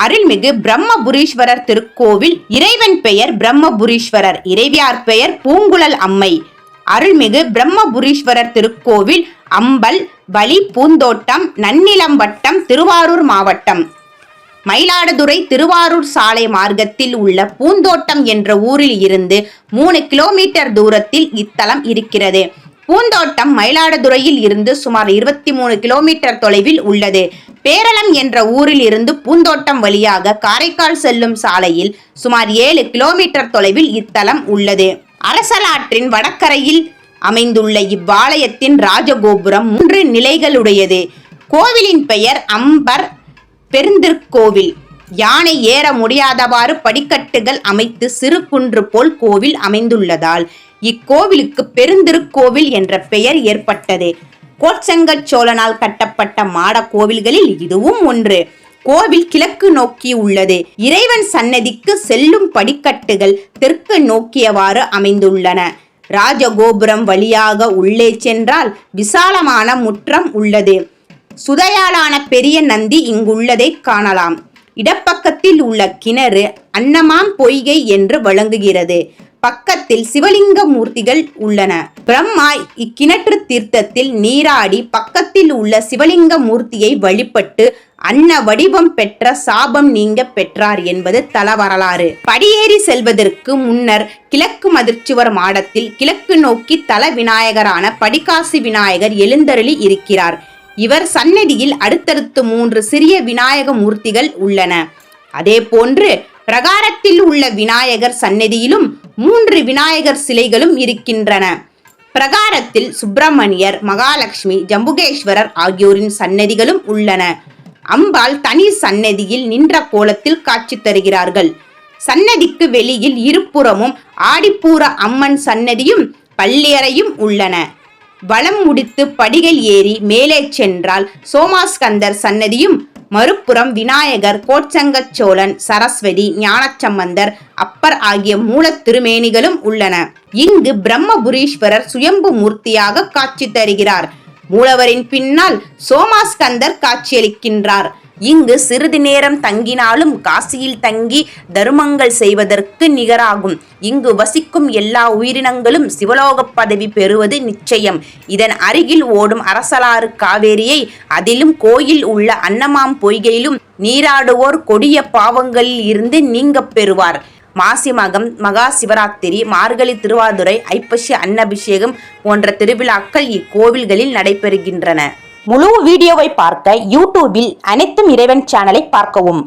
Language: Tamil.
அருள்மிகு பிரம்மபுரீஸ்வரர் திருக்கோவில் இறைவன் பெயர் பிரம்மபுரீஸ்வரர் இறைவியார் பெயர் பூங்குழல் அம்மை. அருள்மிகு பிரம்மபுரீஸ்வரர் திருக்கோவில் அம்பல் வலி பூந்தோட்டம் நன்னிலம்பட்டம் திருவாரூர் மாவட்டம். மயிலாடுதுறை திருவாரூர் சாலை மார்க்கத்தில் உள்ள பூந்தோட்டம் என்ற ஊரில் இருந்து மூணு கிலோமீட்டர் தூரத்தில் இத்தலம் இருக்கிறது. பூந்தோட்டம் மயிலாடுதுறையில் இருந்து சுமார் இருபத்தி மூணு கிலோமீட்டர் தொலைவில் உள்ளது. பேரளம் என்ற ஊரில் இருந்து பூந்தோட்டம் வழியாக காரைக்கால் செல்லும் சாலையில் சுமார் ஏழு கிலோமீட்டர் தொலைவில் இத்தலம் உள்ளது. அரசலாற்றின் வடக்கரையில் அமைந்துள்ள இவ்வாலயத்தின் ராஜகோபுரம் மூன்று நிலைகளுடையது. கோவிலின் பெயர் அம்பர் பெருந்திருக்கோவில் யானை ஏற முடியாதவாறு படிக்கட்டுகள் அமைத்து சிறு குன்று போல் கோவில் அமைந்துள்ளதால் இக்கோவிலுக்கு பெருந்திருக்கோவில் என்ற பெயர் ஏற்பட்டது. கோட்சங்கச் சோழனால் கட்டப்பட்ட மாட கோவில்களில் இதுவும் ஒன்று. கோவில் கிழக்கு நோக்கி உள்ளது. இறைவன் சன்னதிக்கு செல்லும் படிக்கட்டுகள் தெற்கு நோக்கியவாறு அமைந்துள்ளன. ராஜகோபுரம் வழியாக உள்ளே சென்றால் விசாலமான முற்றம் உள்ளது. சுதையாலான பெரிய நந்தி இங்குள்ளதை காணலாம். இடப்பக்கத்தில் உள்ள கிணறு அன்னமாம் பொய்கை என்று வழங்குகிறது. பக்கத்தில் சிவலிங்க மூர்த்திகள் உள்ளன. பிரம்மா இக்கிணற்று தீர்த்தத்தில் நீராடி பக்கத்தில் உள்ள சிவலிங்க மூர்த்தியை வழிபட்டு அன்ன வடிவம் பெற்ற சாபம் நீங்க பெற்றார் என்பது தல வரலாறு படியேறி செல்வதற்கு முன்னர் கிழக்கு மதிர்ச்சுவர் மாடத்தில் கிழக்கு நோக்கி தல விநாயகரான படிகாசி விநாயகர் எழுந்தருளி இருக்கிறார். இவர் சன்னதியில் அடுத்தடுத்து மூன்று சிறிய விநாயக மூர்த்திகள் உள்ளன. அதே போன்று பிரகாரத்தில் உள்ள விநாயகர் சன்னதியிலும் மூன்று விநாயகர் சிலைகளும் இருக்கின்றன. பிரகாரத்தில் சுப்பிரமணியர் மகாலட்சுமி ஜம்புகேஸ்வரர் ஆகியோரின் சன்னதிகளும் உள்ளன. அம்பாள் தனி சன்னதியில் நின்ற கோலத்தில் காட்சி தருகிறார்கள். சன்னதிக்கு வெளியில் இருபுறமும் ஆடிப்பூர அம்மன் சன்னதியும் பள்ளியறையும் உள்ளன. வலம் முடித்து படிகள் ஏறி மேலே சென்றால் சோமாஸ்கந்தர் சன்னதியும் மறுபுறம் விநாயகர் கோட்சங்கச் சோழன் சரஸ்வதி ஞானச்சம்பந்தர் அப்பர் ஆகிய மூலத் திருமேனிகளும் உள்ளன. இங்கு பிரம்மபுரீஸ்வரர் சுயம்பு மூர்த்தியாக காட்சி தருகிறார். மூலவரின் பின்னால் சோமாஸ்கந்தர் காட்சியளிக்கின்றார். இங்கு சிறிது நேரம் தங்கினாலும் காசியில் தங்கி தருமங்கள் செய்வதற்கு நிகராகும். இங்கு வசிக்கும் எல்லா உயிரினங்களும் சிவலோக பதவி பெறுவது நிச்சயம். இதன் அருகில் ஓடும் அரசலாறு காவேரியை அதிலும் கோயில் உள்ள அன்னமாம் பொய்கையிலும் நீராடுவோர் கொடிய பாவங்களில் இருந்து நீங்கப் பெறுவார். மாசி மகம் மகா சிவராத்திரி மார்கழி திருவாதுரை ஐப்பசி அன்னபிஷேகம் போன்ற திருவிழாக்கள் இக்கோவில்களில் நடைபெறுகின்றன. முழு வீடியோவை பார்க்க யூடியூபில் அனைத்தும் இறைவன் சேனலை பார்க்கவும்.